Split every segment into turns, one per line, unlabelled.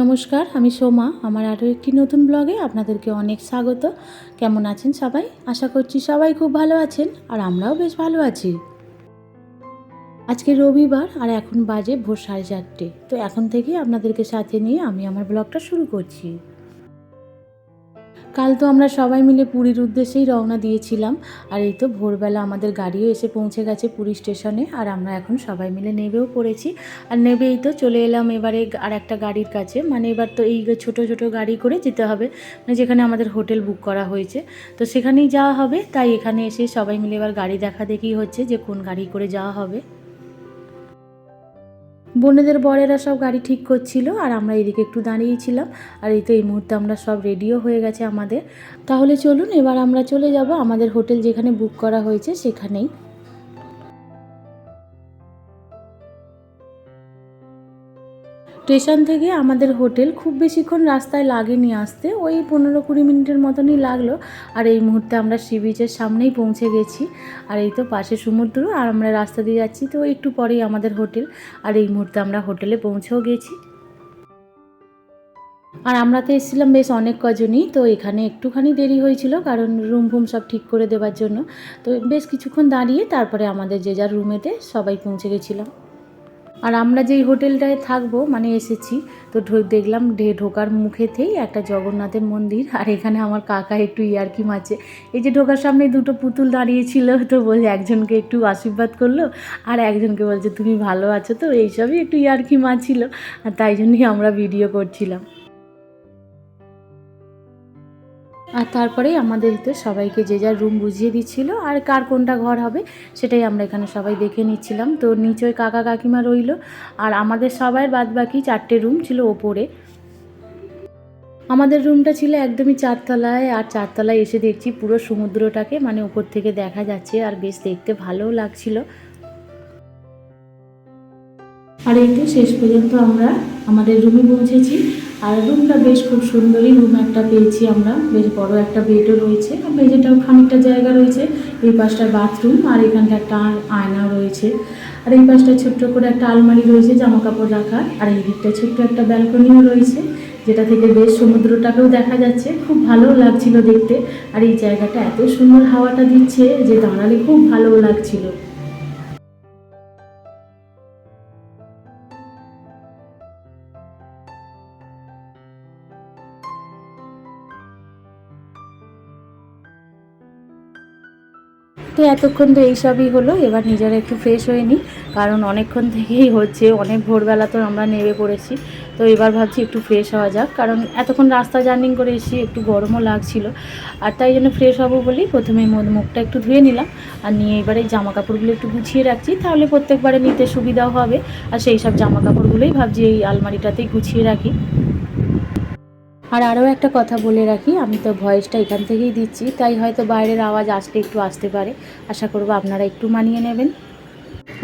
নমস্কার, আমি সোমা। আমার আরও একটি নতুন ব্লগে আপনাদেরকে অনেক স্বাগত। কেমন আছেন সবাই? আশা করছি সবাই খুব ভালো আছেন, আর আমরাও বেশ ভালো আছি। আজকে রবিবার, আর এখন বাজে ভোর সাড়ে চারটে। তো এখন থেকে আপনাদেরকে সাথে নিয়ে আমি আমার ব্লগটা শুরু করছি। কাল তো আমরা সবাই মিলে পুরীর উদ্দেশ্যেই রওনা দিয়েছিলাম। আর এই তো ভোরবেলা আমাদের গাড়িও এসে পৌঁছে গেছে পুরী স্টেশনে, আর আমরা এখন সবাই মিলে নেবেও পড়েছি। আর নেবেই তো চলে এলাম এবারে আর একটা গাড়ির কাছে। মানে এবার তো এই ছোট ছোট গাড়ি করে যেতে হবে। মানে যেখানে আমাদের হোটেল বুক করা হয়েছে। তো সেখানেই যাওয়া হবে। তাই এখানে এসে সবাই মিলে এবার গাড়ি দেখা দেখি হচ্ছে যে কোন গাড়ি করে যাওয়া হবে। বোনেদের বরেরা সব গাড়ি ঠিক করছিল আর আমরা এদিকে একটু দাঁড়িয়েছিলাম আর এই তো এই মুহূর্তে আমরা সব রেডিও হয়ে গেছে আমাদের। তাহলে চলুন, এবার আমরা চলে যাব আমাদের হোটেল যেখানে বুক করা হয়েছে সেখানেই। স্টেশন থেকে আমাদের হোটেল খুব বেশিক্ষণ রাস্তায় লাগেনি আসতে। ওই পনেরো কুড়ি মিনিটের মতনই লাগল। আর এই মুহূর্তে আমরা সি বিচের সামনেই পৌঁছে গেছি। আর এই তো পাশে সমুদ্র আর আমরা রাস্তা দিয়ে যাচ্ছি। তো একটু পরেই আমাদের হোটেল। আর এই মুহূর্তে আমরা হোটেলে পৌঁছেও গেছি। আর আমরা তো এসেছিলাম বেশ অনেক কজনই। তো এখানে একটুখানি দেরি হয়েছিল কারণ রুম ফুম সব ঠিক করে দেওয়ার জন্য। তো বেশ কিছুক্ষণ দাঁড়িয়ে তারপরে আমাদের যে যার রুমেতে সবাই পৌঁছে গেছিলাম। আর আমরা যেই হোটেলটায় থাকব মানে এসেছি, তো দেখলাম ঢে ঢোকার মুখেতেই একটা জগন্নাথের মন্দির, আর এখানে আমার কাকা একটু ইয়ার্কি মাছে এই যে ঢোকার সামনে দুটো পুতুল দাঁড়িয়েছিল তো বলছে একজনকে একটু আশীর্বাদ করল, আর একজনকে বলছে, তুমি ভালো আছো তো? এইসবই একটু ইয়ার্কি মারছিল, আর তাই জন্যই আমরা ভিডিও করছিলাম। আর তারপরেই আমাদের তো সবাইকে যে যার রুম বুঝিয়ে দিচ্ছিল, আর কার কোনটা ঘর হবে সেটাই আমরা এখানে সবাই দেখে নিচ্ছিলাম। তো নিচে ওই কাকা কাকিমা রইল, আর আমাদের সবাই বাদ বাকি চারটে রুম ছিল ওপরে। আমাদের রুমটা ছিল একদমই চারতলায়, আর চারতলায় এসে দেখছি পুরো সমুদ্রটাকে মানে উপর থেকে দেখা যাচ্ছে, আর বেশ দেখতে ভালোও লাগছিল। আর এই তো শেষ পর্যন্ত আমরা আমাদের রুমে পৌঁছেছি। আর রুমটা বেশ খুব সুন্দরই রুম একটা পেয়েছি আমরা। বেশ বড় একটা বেডও রয়েছে। আর মেঝেটাও খানিকটা জায়গা রয়েছে। এই পাশটা বাথরুম আর এখানটা একটা আয়- আয়নাও রয়েছে। আর এই পাশটা ছোট্ট করে একটা আলমারি রয়েছে জামা কাপড় রাখার। আর এই দিকটা ছোট্ট একটা ব্যালকনিও রয়েছে, যেটা থেকে বেশ সমুদ্রটাকেও দেখা যাচ্ছে। খুব ভালোও লাগছিল দেখতে। আর এই জায়গাটা এত সুন্দর হাওয়াটা দিচ্ছে যে দাঁড়ালে খুব ভালোও লাগছিল। তো এতক্ষণ তো এইসবই হলো, এবার নিজেরা একটু ফ্রেশ হয়ে নিই, কারণ অনেকক্ষণ থেকেই হচ্ছে, অনেক ভোরবেলা তো আমরা নেমে পড়েছি, তো এবার ভাবছি একটু ফ্রেশ হওয়া যাক, কারণ এতক্ষণ রাস্তা জার্নিং করে এসেছি, একটু গরমও লাগছিল, আর তাই জন্য ফ্রেশ হব বলেই প্রথমে মুখটা একটু ধুয়ে নিলাম, আর নিয়ে এবারে জামা কাপড়গুলো একটু গুছিয়ে রাখছি, তাহলে প্রত্যেকবারে নিতে সুবিধাও হবে, আর সেই সব জামা কাপড়গুলোই ভাবছি এই আলমারিটাতেই গুছিয়ে রাখি। আর আরও একটা কথা বলে রাখি, আমি তো ভয়েসটা এখান থেকেই দিচ্ছি, তাই হয়তো বাইরের আওয়াজ আসলে একটু আসতে পারে। আশা করব আপনারা একটু মানিয়ে নেবেন।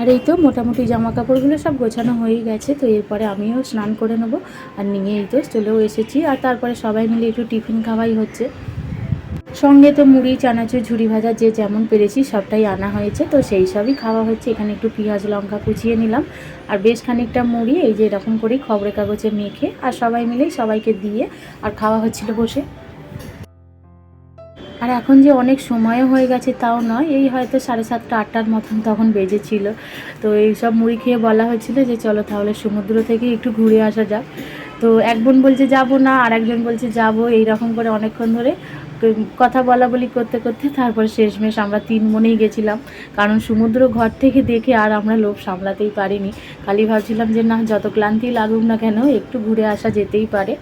আর এই তো মোটামুটি জামা কাপড়গুলো সব গোছানো হয়েই গেছে, তো এরপরে আমিও স্নান করে নেব। আর নিয়ে এই তো চলেও এসেছি, আর তারপরে সবাই মিলে একটু টিফিন খাওয়াই হচ্ছে। সঙ্গে তো মুড়ি, চানাচুর, ঝুড়ি ভাজা, যে যেমন পেরেছি সবটাই আনা হয়েছে। তো সেই সবই খাওয়া হচ্ছে। এখানে একটু পেঁয়াজ, লঙ্কা কুচিয়ে নিলাম। আর বেশ খানিকটা মুড়ি, এই যে এরকম করেই খবরের কাগজে মেখে আর সবাই মিলেই সবাইকে দিয়ে আর খাওয়া হচ্ছিল বসে। আর এখন যে অনেক সময়ও হয়ে গেছে তাও নয়, এই হয়তো সাড়ে সাতটা, আটটার মতন তখন বেজেছিল। তো এই সব মুড়ি খেয়ে বলা হয়েছিল যে চলো তাহলে সমুদ্র থেকে একটু ঘুরে আসা যাক। তো এক বোন বলছে, যাব না। আর একজন বলছে, যাব। এই রকম করে অনেকক্ষণ ধরে কথা বলা বলি করতে করতে তারপর শেষমেশ আমরা তিন মনেই গেছিলাম। কারণ সমুদ্র ঘর থেকে দেখে আর আমরা লোভ সামলাতেই পারিনি। খালি ভাবছিলাম যে না, যত ক্লান্তি লাগুক না কেন, একটু ঘুরে আসা যেতেই পারে।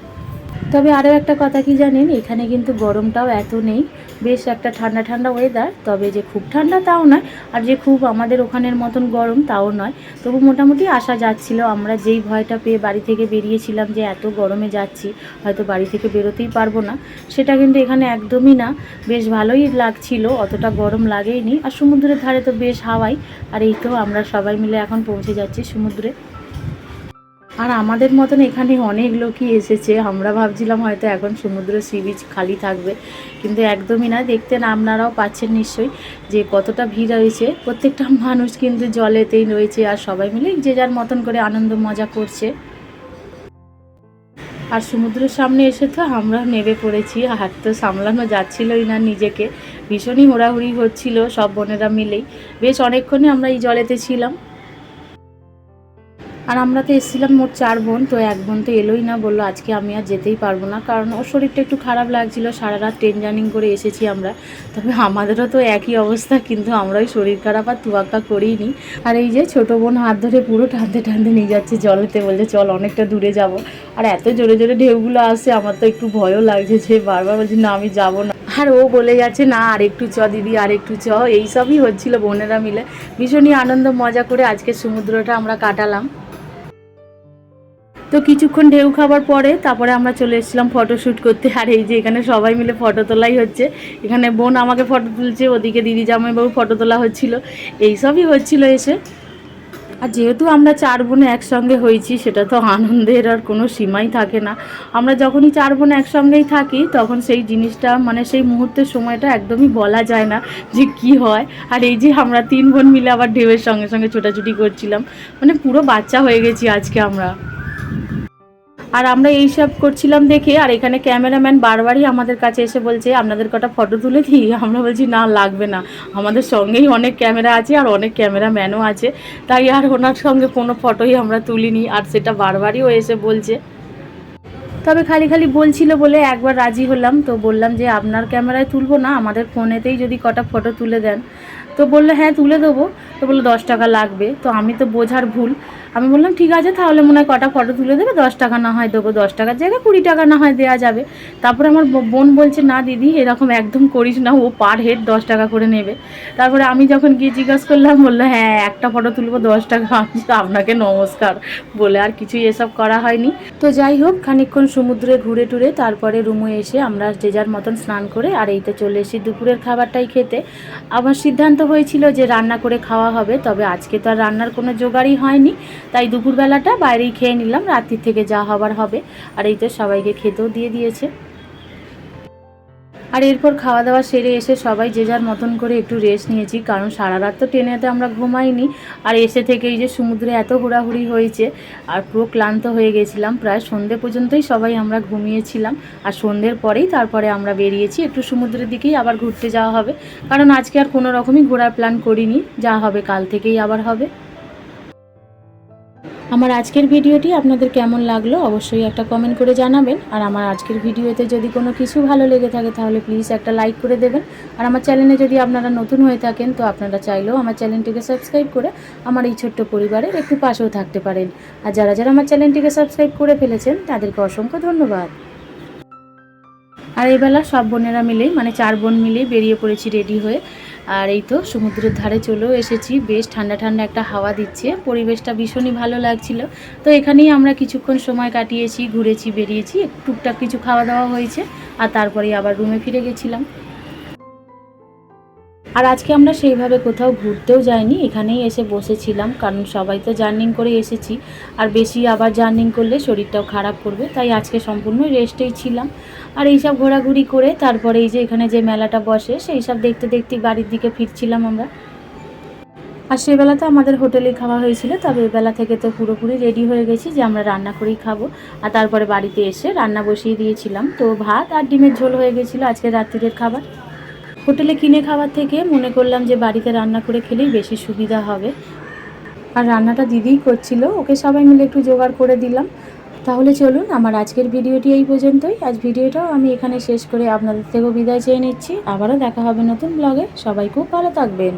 তবে আরও একটা কথা কি জানেন? এখানে কিন্তু গরমটাও এত নেই। বেশ একটা ঠান্ডা ঠান্ডা ওয়েদার তবে যে খুব ঠান্ডা তাও নয়। আর যে খুব আমাদের ওখানের মতন গরম তাও নয়। তবু মোটামুটি আসা যাচ্ছিল, আমরা যেই ভয়টা পেয়ে বাড়ি থেকে বেরিয়েছিলাম যে এত গরমে যাচ্ছি, হয়তো বাড়ি থেকে বেরোতেই পারব না, সেটা কিন্তু এখানে একদমই না। বেশ ভালোই লাগছিল, অতটা গরম লাগেইনি। আর সমুদ্রের ধারে তো বেশ হাওয়াই। আর এই তো আমরা সবাই মিলে এখন পৌঁছে যাচ্ছি সমুদ্রে। আর আমাদের মতন এখানে অনেক লোকই এসেছে। আমরা ভাবছিলাম হয়তো এখন সমুদ্র সি বিচ খালি থাকবে, কিন্তু একদমই না। দেখতেন আপনারাও পাচ্ছেন নিশ্চয়ই যে কতটা ভিড় হয়েছে। প্রত্যেকটা মানুষ কিন্তু জলেতেই রয়েছে আর সবাই মিলে যে যার মতন করে আনন্দ মজা করছে। আর সমুদ্রের সামনে এসে তো আমরা নেমে পড়েছি হাত তো সামলানো যাচ্ছিলই না নিজেকে। ভীষণই হোড়াহুড়ি হচ্ছিল সব বোনেরা মিলেই। বেশ অনেকক্ষণই আমরা এই জলেতে ছিলাম। আর আমরা তো এসেছিলাম মোট চার বোন, তো এক বোন তো এলোই না, বলল আজকে আমি আর যেতেই পারব না। কারণ ওর শরীরটা একটু খারাপ লাগছিল, সারা রাত ট্রেন জার্নিং করে এসেছি আমরা। তবে আমাদেরও তো একই অবস্থা, কিন্তু আমরা ওই শরীর খারাপ আর তুয়াক্কা করিনি। আর এই যে ছোটো বোন হাত ধরে পুরো টানতে টানতে নিয়ে যাচ্ছে জলেতে, বলছে, চল, অনেকটা দূরে যাব। আর এত জোরে জোরে ঢেউগুলো আসে, আমার তো একটু ভয়ও লাগছে যে বারবার বলছি, না, আমি যাব না। আর ও বলে যাচ্ছে না আর একটু চ দিদি আর একটু চ। এইসবই হচ্ছিল বোনেরা মিলে। ভীষণই আনন্দ, মজা করে আজকে সমুদ্রটা আমরা কাটালাম। তো কিছুক্ষণ ঢেউ খাবার পরে তারপরে আমরা চলে এসেছিলাম ফটোশ্যুট করতে। আর এই যে এখানে সবাই মিলে ফটো তোলাই হচ্ছে। এখানে বোন আমাকে ফটো তুলছে, ওদিকে দিদি জামাইবাবু ফটো তোলা হচ্ছিল। এইসবই হচ্ছিল এসে। আর যেহেতু আমরা চার বোনে একসঙ্গে হয়েছি, সেটা তো আনন্দের আর কোনো সীমাই থাকে না। আমরা যখনই চার বোন একসঙ্গেই থাকি, তখন সেই জিনিসটা মানে সেই মুহূর্তের সময়টা একদমই বলা যায় না যে কি হয়। আর এই যে আমরা তিন বোন মিলে আবার ঢেউয়ের সঙ্গে সঙ্গে ছোটাছুটি করছিলাম মানে পুরো বাচ্চা হয়ে গেছি আজকে আমরা। আর আমরা এইসব করছিলাম দেখে, আর এখানে ক্যামেরাম্যান বারবারই আমাদের কাছে এসে বলছে, আপনাদের কটা ফটো তুলে দিই? আমরা বলছি, না, লাগবে না। আমাদের সঙ্গেই অনেক ক্যামেরা আছে আর অনেক ক্যামেরাম্যানও আছে। তাই আর ওনার সঙ্গে কোনো ফটোই আমরা তুলিনি। আর সেটা বারবারই ও এসে বলছে। তবে খালি খালি বলছিল বলে একবার রাজি হলাম। তো বললাম যে, আপনার ক্যামেরায় তুলবো না, আমাদের ফোনেতেই যদি কটা ফটো তুলে দেন। তো বলল হ্যাঁ তুলে দেবো। তো বলল, দশ টাকা লাগবে। তো আমি তো বোঝার ভুল। আমি বললাম ঠিক আছে তাহলে মনে হয় কটা ফটো তুলে দেবে? দশ টাকা না হয় দেবো দশ টাকার জায়গায় কুড়ি টাকা না হয় দেওয়া যাবে। তারপরে আমার বোন বলছে না দিদি এরকম একদম করিস না ও পার হেড দশ টাকা করে নেবে। তারপরে আমি যখন গিয়ে জিজ্ঞাসা করলাম বলল হ্যাঁ একটা ফটো তুলবো দশ টাকা। বলছি, আপনাকে নমস্কার। বলে আর কিছুই এসব করা হয়নি। তো যাই হোক খানিকক্ষণ সমুদ্রে ঘুরে টুরে তারপরে রুমে এসে আমরা যে যার মতন স্নান করে আর এই তো চলে এসেছি দুপুরের খাবারটাই খেতে। আমার সিদ্ধান্ত হয়েছিল যে রান্না করে খাওয়া হবে তবে আজকে তো আর রান্নার কোনো জোগাড়ই হয়নি। তাই দুপুরবেলাটা বাইরেই খেয়ে নিলাম রাত্রির থেকে যা হবার হবে। আর এই তো সবাইকে খেতেও দিয়ে দিয়েছে। আর এরপর খাওয়া দাওয়া সেরে এসে সবাই যে যার মতন করে একটু রেস্ট নিয়েছি, কারণ সারা রাত তো ট্রেনেতে আমরা ঘুমাইনি। আর এসে থেকে এই যে সমুদ্রে এত ঘোরাঘুরি হয়েছে, আর পুরো ক্লান্ত হয়ে গেছিলাম। প্রায় সন্ধে পর্যন্তই সবাই আমরা ঘুমিয়েছিলাম। আর সন্ধ্যের পরেই তারপরে আমরা বেরিয়েছি, একটু সমুদ্রের দিকেই আবার ঘুরতে যাওয়া হবে। কারণ আজকে আর কোনো রকমই ঘোরার প্ল্যান করিনি। যা হবে কাল থেকেই আবার হবে। আমার আজকের ভিডিওটি আপনাদের কেমন লাগল অবশ্যই একটা কমেন্ট করে জানাবেন। আর আমার আজকের ভিডিওতে যদি কোনো কিছু ভালো লেগে থাকে তাহলে প্লিজ একটা লাইক করে দেবেন। আর আমার চ্যানেলে যদি আপনারা নতুন হয়ে থাকেন তো আপনারা চাইলেও আমার চ্যানেলটিকে সাবস্ক্রাইব করে আমার এই ছোট্ট পরিবারের একটু পাশেও থাকতে পারেন। আর যারা যারা আমার চ্যানেলটিকে সাবস্ক্রাইব করে ফেলেছেন তাদেরকে অসংখ্য ধন্যবাদ। আর এই বেলা সব বোনেরা মিলেই মানে চার বোন মিলেই বেরিয়ে পড়েছি রেডি হয়ে। আর এই তো সমুদ্রের ধারে চলেও এসেছি। বেশ ঠান্ডা ঠান্ডা একটা হাওয়া দিচ্ছে। পরিবেশটা ভীষণই ভালো লাগছিল। তো এখানেই আমরা কিছুক্ষণ সময় কাটিয়েছি, ঘুরেছি, বেরিয়েছি। টুকটাক কিছু খাওয়া দাওয়া হয়েছে আর তারপরেই আবার রুমে ফিরে গেছিলাম। আর আজকে আমরা সেইভাবে কোথাও ঘুরতেও যাইনি, এখানেই এসে বসেছিলাম, কারণ সবাই তো জার্নিং করে এসেছি। আর বেশি আবার জার্নিং করলে শরীরটাও খারাপ করবে, তাই আজকে সম্পূর্ণ রেস্টেই ছিলাম। আর এইসব ঘোরাঘুরি করে তারপরে এই যে এখানে যে মেলাটা বসে, সেই সব দেখতে দেখতে বাড়ির দিকে ফিরছিলাম আমরা। আর সেবেলা তো আমাদের হোটেলে খাওয়া হয়েছিল, তবে এবেলা থেকে তো পুরোপুরি রেডি হয়ে গেছি যে আমরা রান্না করেই খাব। আর তারপরে বাড়িতে এসে রান্না বসিয়ে দিয়েছিলাম। তো ভাত আর ডিমের ঝোল হয়ে গেছিল আজকে রাত্রিরের খাবার। হোটেলে কিনে খাওয়ার থেকে মনে করলাম যে বাড়িতে রান্না করে খেলেই বেশি সুবিধা হবে। আর রান্নাটা দিদিই করছিল, ওকে সবাই মিলে একটু জোগাড় করে দিলাম। তাহলে চলুন, আমার আজকের ভিডিওটি এই পর্যন্তই। আজ ভিডিওটাও আমি এখানে শেষ করে আপনাদের থেকেও বিদায় চেয়ে নিচ্ছি। আবারও দেখা হবে নতুন ব্লগে সবাই খুব ভালো থাকবেন।